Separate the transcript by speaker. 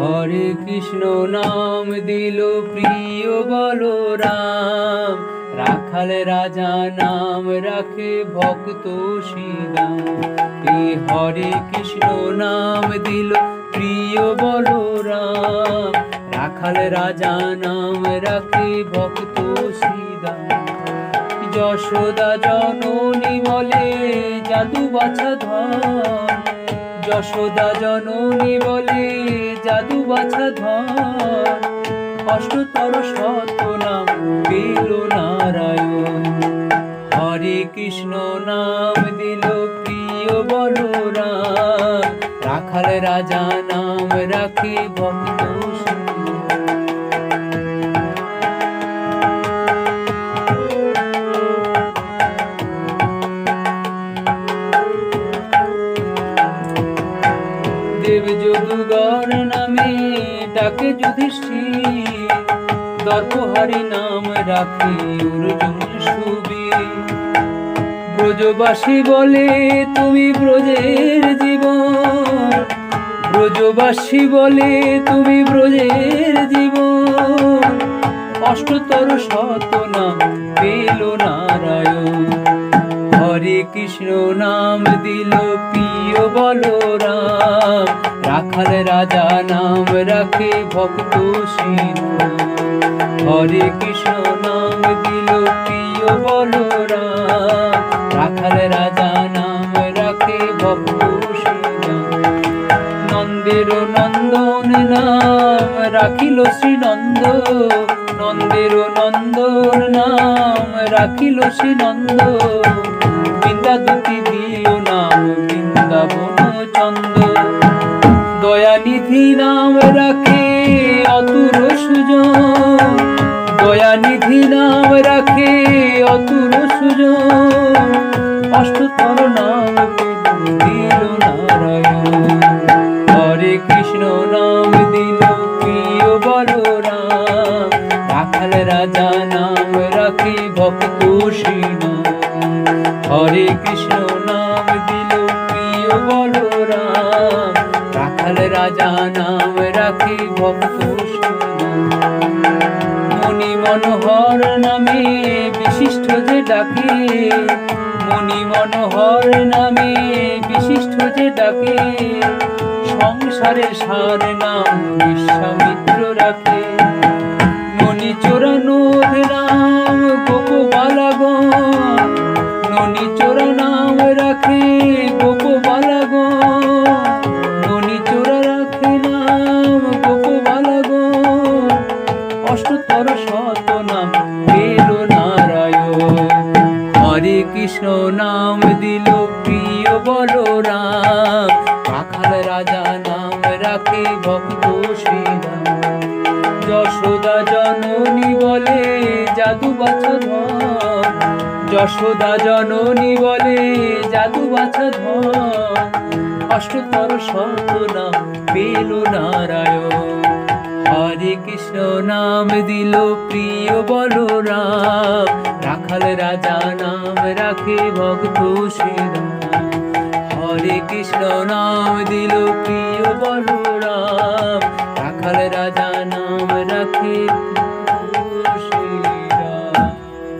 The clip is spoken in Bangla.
Speaker 1: হরে কৃষ্ণ নাম দিল প্রিয় বলরাম। রাখাল রাজা নাম রাখে ভক্ত শ্রীরাম। এই হরে কৃষ্ণ নাম দিল প্রিয় বলরাম। রাখাল রাজা নাম রাখে ভক্ত শ্রীরাম। যশোদা জননী বলে, জাদু বাছা ধন। যশোদা জননী বলে জাদু বাছা ধন। অষ্টতর শত নাম পেল নারায়ণ। হরে কৃষ্ণ নাম দিল প্রিয় বলরাম। রাখাল রাজা নাম রাখি ভক্ত দেব যদুগর নামে ডাকে যুধিষ্ঠির। দর্পহারি নাম রাখে অর্জুন সুবীর। ব্রজবাসী বলে, তুমি ব্রজের জীবন। ব্রজবাসী বলে, তুমি ব্রজের জীবন। অষ্টতর শত নাম পেল নারায়ণ। হরে কৃষ্ণ নাম দিল প্রিয় বলরাম। রাখাল রাজা নাম রাখে ভক্ত শ্রীরাম হরে কৃষ্ণ নাম দিল প্রিয় বলরাম। রাখাল রাজা নাম রাখে ভক্ত নন্দের নন্দন নাম রাখিল শ্রী নন্দ নন্দের নন্দন নাম রাখিল শ্রী নন্দ বৃন্দা দুটি দিও নাম, বৃন্দাবন চন্দ দয়ানিধি নাম রাখে অতুর সুজন। দয়ানিধি নাম রাখে অতুর সুজন। অষ্টতর নাম দিল নারায়ণ। হরে কৃষ্ণ নাম দিল প্রিয় বলরাম। রাখাল রাজা নাম রাখে ভক্ত হরে কৃষ্ণ নাম দিল রাজা নাম রাখি ভক্ত মণি মনোহর নামে বিশিষ্ট যে ডাকে মণি মনোহর নামে বিশিষ্ট যে ডাকে। সংসারের সার নাম বিশ্বামিত্র রাখে কৃষ্ণ নাম দিল প্রিয় বলরাম। রাখাল রাজা নাম রাখে ভক্ত শ্রীরাম। যশোদা জননী বলে জাদু বাছা ধন যশোদা জননী বলে জাদু বাছা ধন অষ্টতর শত নাম পেল নারায়ণ। হরে কৃষ্ণ নাম দিল প্রিয় বলরাম। রাখাল রাজা নাম রাখে ভক্ত শ্রীরাম হরে কৃষ্ণ নাম দিল প্রিয় বলরাম। রাখাল রাজা নাম রাখে